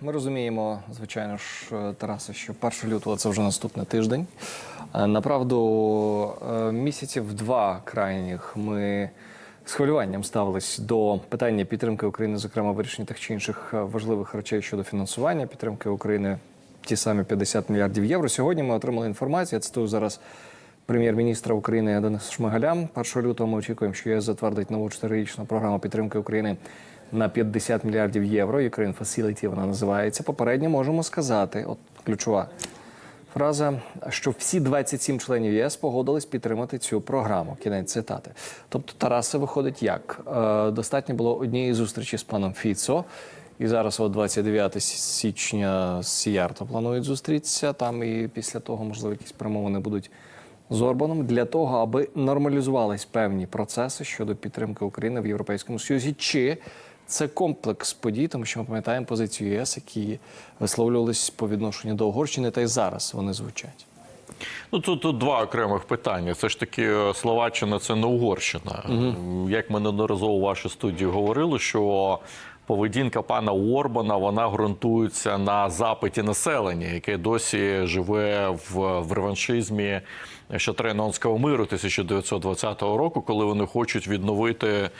Ми розуміємо, звичайно ж, е, Тарасе, що 1 лютого це вже наступний тиждень. Е, Направду, е, місяців два крайніх ми з хвилюванням ставились до питання підтримки України, зокрема вирішення тих чи інших важливих речей щодо фінансування підтримки України, ті самі 50 мільярдів євро. Сьогодні ми отримали інформацію. Я цитую зараз прем'єр-міністра України Дениса Шмигаля. 1 лютого ми очікуємо, що ЄС затвердить нову чотирирічну програму підтримки України на 50 мільярдів євро. Ukraine Facility вона називається. Попередньо можемо сказати, от ключова фраза, що всі 27 членів ЄС погодились підтримати цю програму. Кінець цитати. Тобто, Тарасе виходить як Е, достатньо було однієї зустрічі з паном Фіцо. І зараз, от 29 січня, з Сіярто планують зустрітися. Там і після того, можливо, якісь перемовини будуть з Орбаном для того, аби нормалізувались певні процеси щодо підтримки України в Європейському Союзі. Чи це комплекс подій, тому що ми пам'ятаємо позицію ЄС, які висловлювалися по відношенню до Угорщини, та й зараз вони звучать. Ну тут, тут два окремих питання. Це ж таки е, Словаччина це не Угорщина. Як ми неодноразово в вашій студії говорили, що поведінка пана Орбана вона ґрунтується на запиті населення, яке досі живе в, в реваншизмі ще Тренонського миру 1920 року, коли вони хочуть відновити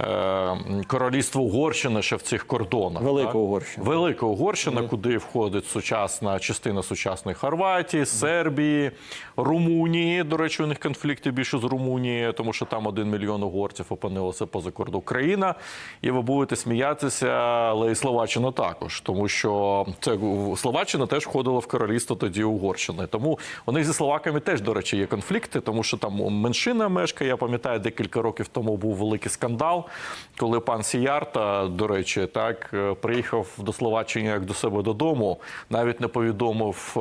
е, королівство Угорщини ще в цих кордонах. Велика так? Угорщина. Велика Угорщина, куди входить сучасна частина сучасної Хорватії, Сербії, Румунії. До речі, у них конфлікти більше з Румунії, тому що там один мільйон угорців опинилося поза кордоном Україна. І ви будете сміятися, але і Словаччина також, тому що це Словаччина теж входила в королівство тоді Угорщини. Тому них зі словаками теж, до речі, є конфлікти, тому що там меншина мешкає. Я пам'ятаю, декілька років тому був великий скандал, коли пан Сіярта, до речі, так е, приїхав до Словаччини як до себе додому, навіть не повідомив.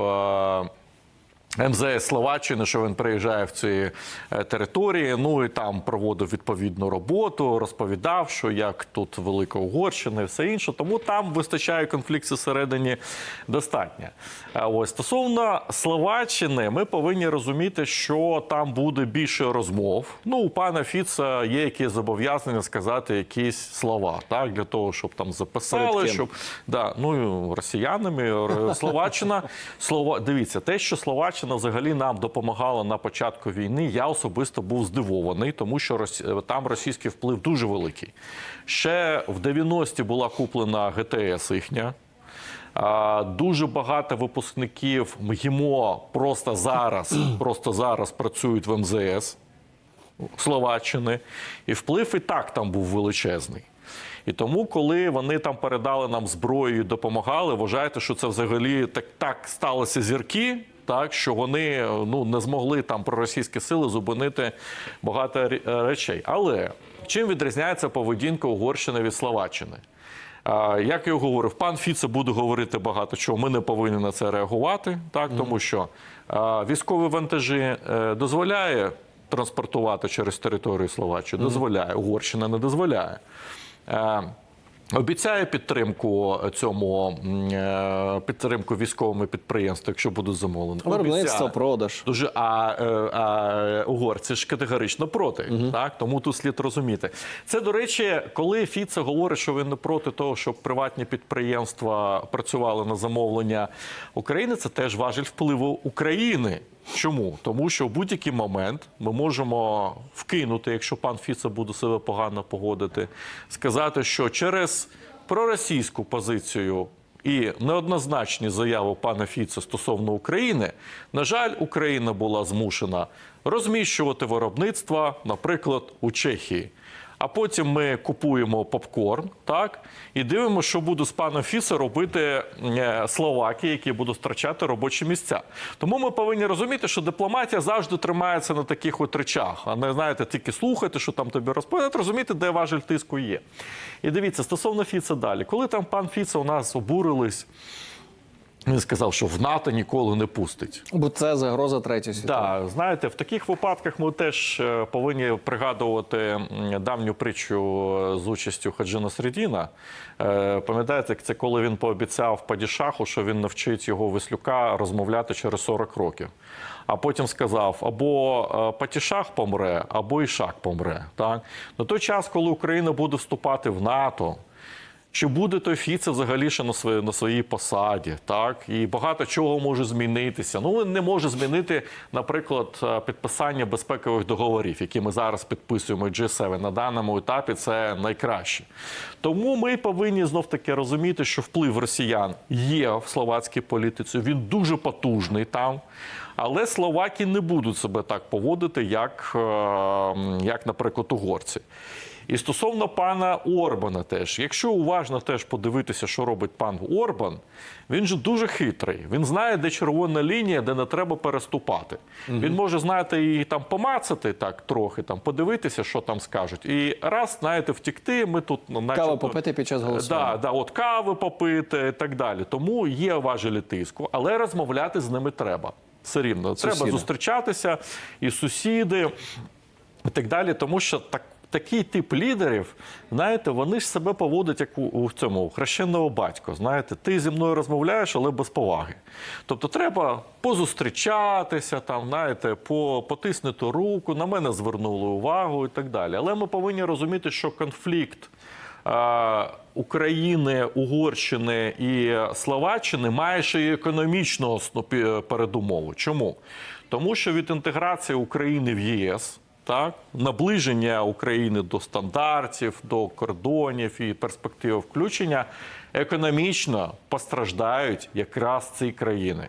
МЗС Словаччини, що він приїжджає в ці е, території. Ну і там проводив відповідну роботу, розповідав, що як тут велика Угорщина і все інше. Тому там вистачає конфліктів всередині достатньо. Ось стосовно Словаччини, ми повинні розуміти, що там буде більше розмов. Ну, у пана Фіца є якісь зобов'язання сказати якісь слова, так для того, щоб там записали, щоб да, ну росіянами Словаччина. Слова дивіться, те, що Словаччина взагалі нам допомагала на початку війни, я особисто був здивований, тому що там російський вплив дуже великий. Ще в 90-ті була куплена ГТС їхня. Дуже багато випускників МГІМО просто зараз, просто зараз працюють в МЗС. Словаччини, і вплив і так там був величезний. І тому, коли вони там передали нам зброю і допомагали, вважайте, що це взагалі так, так сталося зірки, так що вони ну не змогли там проросійські сили зупинити багато речей. Але чим відрізняється поведінка Угорщини від Словаччини? Як я говорив, пан Фіце буде говорити багато чого. Ми не повинні на це реагувати, так тому що військові вантажі е, дозволяє транспортувати через територію Словаччини, дозволяє. Угорщина не дозволяє. Обіцяє підтримку цьому е, підтримку військовими підприємствам, якщо будуть замовлені. Виробництво, продаж. Дуже а, е, а угорці ж категорично проти. Так тому тут слід розуміти. Це до речі, коли Фіце говорить, що він не проти того, щоб приватні підприємства працювали на замовлення України. Це теж важіль впливу України. Чому? Тому що в будь-який момент ми можемо вкинути, якщо пан Фіце буде себе погано погодити, сказати, що через проросійську позицію і неоднозначні заяви пана Фіца стосовно України, на жаль, Україна була змушена розміщувати виробництва, наприклад, у Чехії. А потім ми купуємо попкорн, так і дивимося, що буде з паном Фіса робити е, Словакія, які будуть втрачати робочі місця. Тому ми повинні розуміти, що дипломатія завжди тримається на таких от речах, а не знаєте, тільки слухати, що там тобі розповідають, розуміти, де важель тиску є. І дивіться, стосовно Фіца далі, коли там пан Фіца у нас обурились. Він сказав, що в НАТО ніколи не пустить. Бо це загроза третьої світової. Так, знаєте, в таких випадках ми теж е, повинні пригадувати давню притчу е, з участю Хаджина Средіна. Е, Пам'ятаєте, це коли він пообіцяв Падішаху, що він навчить його Веслюка розмовляти через 40 років. А потім сказав: або Патішах помре, або Ішак помре. Так? На той час, коли Україна буде вступати в НАТО. Чи буде той Фіце взагалі ще на своїй, на своїй посаді? Так? І багато чого може змінитися. Ну, він не може змінити, наприклад, е, підписання безпекових договорів, які ми зараз підписуємо G7. На даному етапі це найкраще. Тому ми повинні знов таки розуміти, що вплив росіян є в словацькій політиці. Він дуже потужний там. Але словаки не будуть себе так поводити, як, е, як наприклад, угорці. І стосовно пана Орбана, теж, якщо уважно теж подивитися, що робить пан Орбан, він же дуже хитрий. Він знає, де червона лінія, де не треба переступати. Він може, знаєте, і там помацати так трохи, там подивитися, що там скажуть. І раз, знаєте, втікти, ми тут ну, начебто- Каву попити під час голосування. Да, да, от кави попити і так далі. Тому є важелі тиску, але розмовляти з ними треба. Все рівно. Треба зустрічатися і сусіди, і так далі. Тому що так. Такий тип лідерів, знаєте, вони ж себе поводять як у, у цьому у хрещеного батька. Знаєте, ти зі мною розмовляєш, але без поваги. Тобто треба позустрічатися, там, знаєте, по, потиснути руку, на мене звернули увагу і так далі. Але ми повинні розуміти, що конфлікт України, Угорщини і Словаччини має ще й економічну передумову. Чому? Тому що від інтеграції України в ЄС. Так, наближення України до стандартів, до кордонів і перспективи включення економічно постраждають якраз ці країни.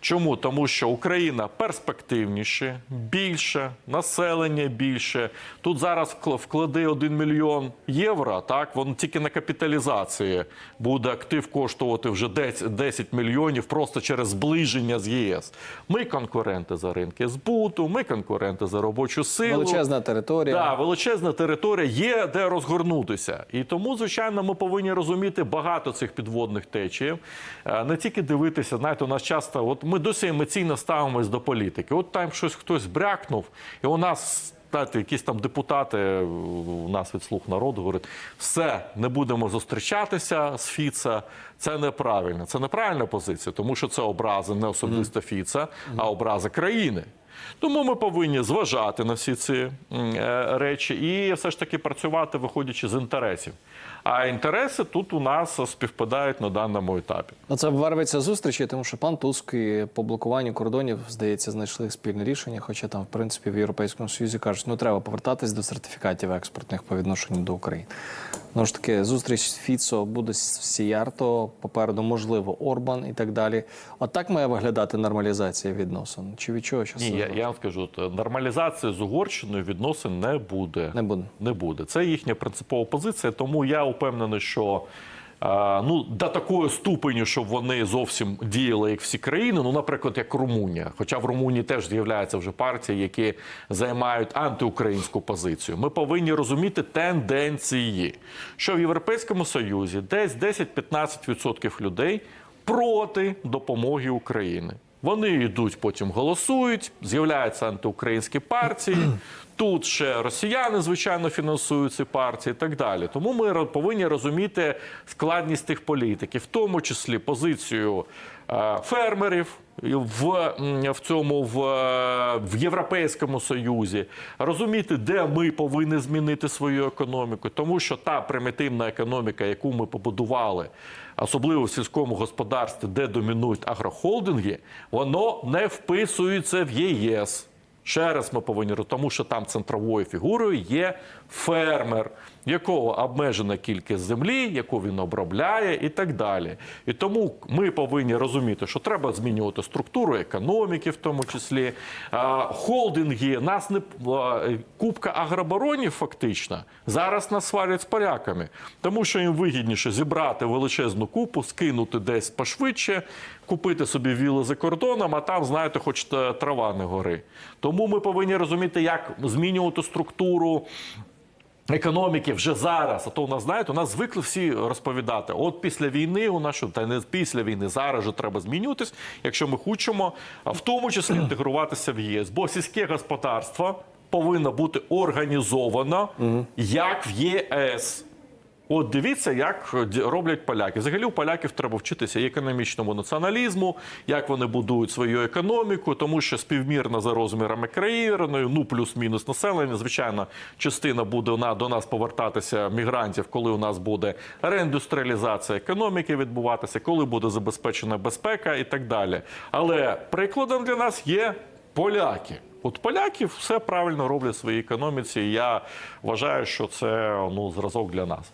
Чому? Тому що Україна перспективніше, більше, населення більше. Тут зараз вкл- вклади 1 мільйон євро, так, воно тільки на капіталізації буде актив коштувати вже 10 10 мільйонів просто через зближення з ЄС. Ми конкуренти за ринки збуту, ми конкуренти за робочу силу. Величезна територія. Да, величезна територія є де розгорнутися. І тому, звичайно, ми повинні розуміти багато цих підводних течіїв. Е, Не тільки дивитися, знаєте, у нас часто, от ми досі емоційно ставимось до політики. От там щось хтось брякнув, і у нас. Знаєте, якісь там депутати у нас від слуг народу говорять, все, не будемо зустрічатися з Фіца. Це неправильно. Це неправильна позиція, тому що це образи не особисто Фіца, а образи країни. Тому ми повинні зважати на всі ці е, речі і все ж таки працювати, виходячи з інтересів. А інтереси тут у нас співпадають на даному етапі. Ну, це варветься зустрічі, тому що пан Туск і по блокуванню кордонів, здається, знайшли спільне рішення. Хоча там, в принципі, в Європейському Союзі кажуть, ну треба повертатись до сертифікатів експортних по відношенню до України. Ну ж таки, зустріч з Фіцо буде Сіярто, попереду, можливо, Орбан і так далі. От так має виглядати нормалізація відносин. Чи від чого зараз? Я, я вам скажу, нормалізації з Угорщиною відносин не буде. Не буде. Не буде. Це їхня принципова позиція, тому я упевнений, що. Ну, до такої ступені, щоб вони зовсім діяли як всі країни, ну, наприклад, як Румунія. Хоча в Румунії теж з'являються вже партії, які займають антиукраїнську позицію. Ми повинні розуміти тенденції, що в Європейському Союзі десь 10-15% людей проти допомоги Україні. Вони йдуть, потім голосують, з'являються антиукраїнські партії. Тут ще росіяни, звичайно, фінансують ці партії і так далі. Тому ми повинні розуміти складність тих політиків, в тому числі позицію фермерів в, в цьому в, е, в Європейському Союзі, розуміти, де ми повинні змінити свою економіку, тому що та примітивна економіка, яку ми побудували, особливо в сільському господарстві, де домінують агрохолдинги, воно не вписується в ЄС. Ще раз ми повинні тому що там центровою фігурою є фермер, якого обмежена кількість землі, яку він обробляє, і так далі. І тому ми повинні розуміти, що треба змінювати структуру економіки, в тому числі холдинги. Нас не а, кубка агробаронів фактично зараз нас сварять з поляками, тому що їм вигідніше зібрати величезну купу, скинути десь пошвидше, купити собі віли за кордоном, а там, знаєте, хоч трава не гори. Тому ми повинні розуміти, як змінювати структуру. Економіки вже зараз, а то у нас знаєте, у нас звикли всі розповідати. От після війни у нас що, та не після війни зараз же треба змінюватись, якщо ми хочемо, в тому числі інтегруватися в ЄС. Бо сільське господарство повинно бути організовано як в ЄС. От дивіться, як роблять поляки. Взагалі у поляків треба вчитися економічному націоналізму, як вони будують свою економіку, тому що співмірно за розмірами країни, ну плюс-мінус населення. Звичайно, частина буде на до нас повертатися мігрантів, коли у нас буде реіндустріалізація економіки відбуватися, коли буде забезпечена безпека і так далі. Але прикладом для нас є поляки. От поляки все правильно роблять в своїй економіці. і Я вважаю, що це ну зразок для нас.